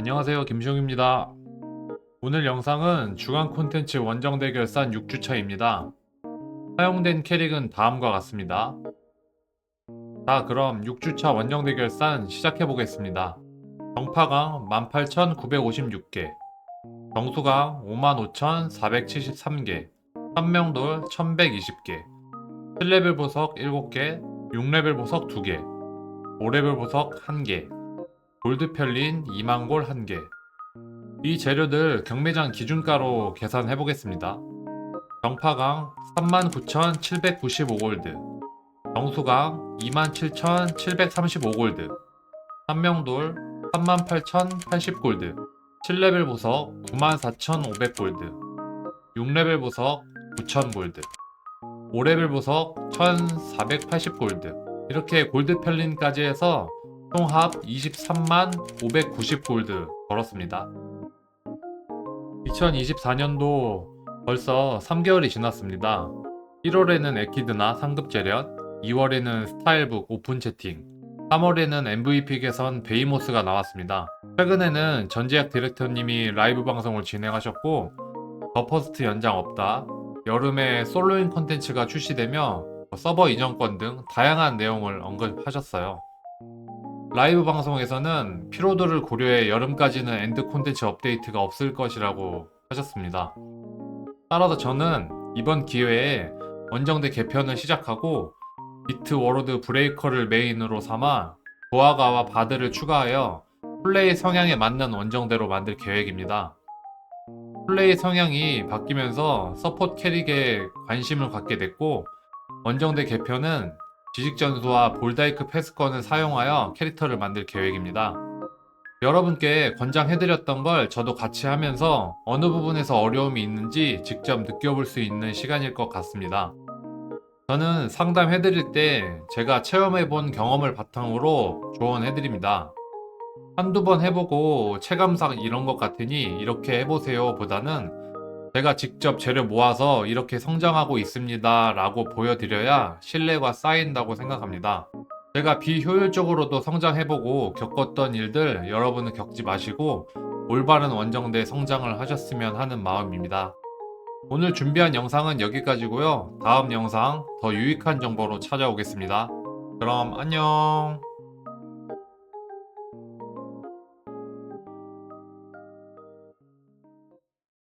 안녕하세요. 김시용입니다. 오늘 영상은 주간 콘텐츠 원정 대결산 6주차입니다. 사용된 캐릭은 다음과 같습니다. 자 그럼 6주차 원정 대결산 시작해보겠습니다. 정파강 18,956개 정수강 55,473개 한명돌 1,120개 7레벨 보석 7개 6레벨 보석 2개 5레벨 보석 1개 골드 편린 2만 골 1개. 이 재료들 경매장 기준가로 계산해 보겠습니다. 정파강 39,795골드, 정수강 27,735골드, 한명돌 38,080골드, 7레벨 보석 94,500골드, 6레벨 보석 9,000골드, 5레벨 보석 1,480골드. 이렇게 골드 편린까지 해서 총합 23만 590골드 벌었습니다. 2024년도 벌써 3개월이 지났습니다. 1월에는 에키드나 상급 재련, 2월에는 스타일북 오픈 채팅, 3월에는 MVP 개선 베이모스가 나왔습니다. 최근에는 전지학 디렉터님이 라이브 방송을 진행하셨고, 더 퍼스트 연장 없다, 여름에 솔로인 컨텐츠가 출시되며 서버 이전권 등 다양한 내용을 언급하셨어요. 라이브 방송에서는 피로도를 고려해 여름까지는 엔드 콘텐츠 업데이트가 없을 것이라고 하셨습니다. 따라서 저는 이번 기회에 원정대 개편을 시작하고 비트 워로드 브레이커를 메인으로 삼아 보아가와 바드를 추가하여 플레이 성향에 맞는 원정대로 만들 계획입니다. 플레이 성향이 바뀌면서 서포트 캐릭에 관심을 갖게 됐고 원정대 개편은 지식전수와 볼다이크 패스권을 사용하여 캐릭터를 만들 계획입니다. 여러분께 권장해드렸던 걸 저도 같이 하면서 어느 부분에서 어려움이 있는지 직접 느껴볼 수 있는 시간일 것 같습니다. 저는 상담해드릴 때 제가 체험해본 경험을 바탕으로 조언해드립니다. 한두 번 해보고 체감상 이런 것 같으니 이렇게 해보세요 보다는 제가 직접 재료 모아서 이렇게 성장하고 있습니다 라고 보여드려야 신뢰가 쌓인다고 생각합니다. 제가 비효율적으로도 성장해보고 겪었던 일들 여러분은 겪지 마시고 올바른 원정대 성장을 하셨으면 하는 마음입니다. 오늘 준비한 영상은 여기까지고요. 다음 영상 더 유익한 정보로 찾아오겠습니다. 그럼 안녕.